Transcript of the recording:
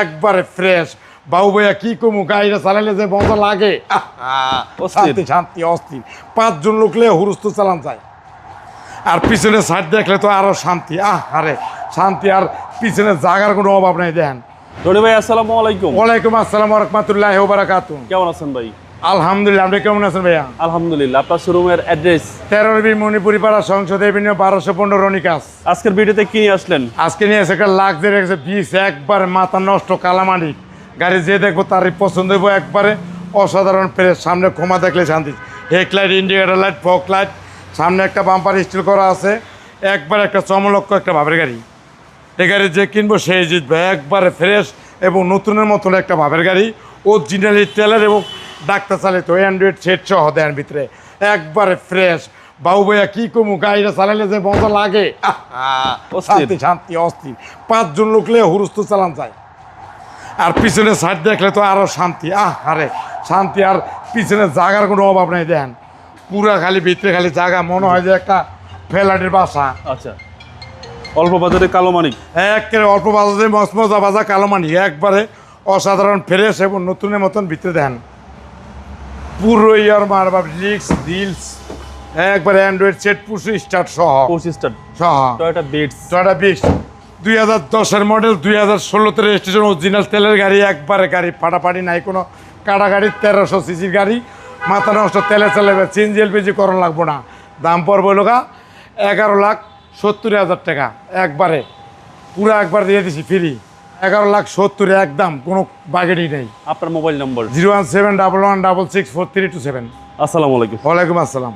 একবারে ফ্রেশ বাবু ভাইয়া কি কমু গাড়িটা চালাইলে যে মজা লাগে। শান্তি শান্তি অস্থির। পাঁচজন লোকলে হুরুস্ত চালান যায়। আর পিছনে সাইড দেখলে তো আরও শান্তি। আহ আরে শান্তি। আর পিছনে জাগার কোনো অভাব নাই দেখেন। রনি ভাই আসসালামু আলাইকুম। ওয়ালাইকুম আসসালাম রহমতুল্লাহ বারাকাতুম কেমন আছেন ভাই? আলহামদুলিল্লাহ আপনি কেমন আছেন ভাইয়া? আলহামদুলিল্লাহ আপনার শোরুমের অ্যাড্রেস তেরো বি মণিপুরি পাড়া সংসদ এভিনিউ বারোশো পনেরো রনিকাস। আজকের ভিডিওতে কি নিয়ে আসলেন? আজকে নিয়ে এসে একটা লাক্সারি একটা বিষ একবার মাথা নষ্ট কালামানি। গাড়ি যে দেখব তারই পছন্দ হইব একবারে। অসাধারণ ফ্রেশ সামনে ক্ষমা দেখলে শান্তি। হেক light indicator light fog light সামনে একটা বাম্পার স্টিল করা আছে। একবার একটা চমলক্ষ একটা ভাবের গাড়ি। এই গাড়ি যে কিনবো সেই জিতবে। একবারে ফ্রেশ এবং নতুনের মতন একটা ভাবের গাড়ি। অরিজিনালি তেলের এবং ডাক্তার চালিত অ্যান্ড্রয়েড সেট সহ দেন ভিতরে। একবারে ফ্রেশ বাবু ভাইয়া কি কমু গাড়িটা চালাইলে যে মজা লাগে। শান্তি শান্তি অস্থির। পাঁচজন লোকলে হুরুস্ত চালান যায়। আর পিছনে সাইড দেখলে তো আরও শান্তি। আহ আরে শান্তি। আর পিছনে জাগার কোনো অভাব নেই দেখেন। পুরা খালি ভিতরে খালি জাগা মনে হয় যে একটা ফ্ল্যাটের বাসা। আচ্ছা। অল্প বাজারে কালো মানিক। একেবারে অল্প বাজারে মসমজা বাজা কালোমানি একবারে অসাধারণ ফ্রেশ এবং নতুনের মতন ভিতরে দেন পুরো ইয়ার মারবা লিক্স রিলস একবারে অ্যান্ড্রয়েড সেট পুষু স্টার্ট সহ। পঁচিশটা সহ। টয়োটা বিটস টয়টা বিশ দুই হাজার দশের মডেল দুই হাজার ষোলোতে রেজিস্ট্রেশন অরিজিনাল তেলের গাড়ি একবারে গাড়ি ফাটাফাটি নাই কোনো। কাটা গাড়ি তেরোশো সিসির গাড়ি মাথা নষ্ট তেলে চালাবে চেঞ্জ এলপিজি করণ লাগবো না। দাম পড়ব লোকা এগারো লাখ সত্তর হাজার টাকা। একবারে পুরো একবার দিয়ে দিছি ফ্রি এগারো লাখ সত্তর একদম কোনো বাগেটই নেই। আপনার mobile number? Zero one seven double one double six four three two seven. আসসালামু আলাইকুম। ওয়ালাইকুম আসসালাম।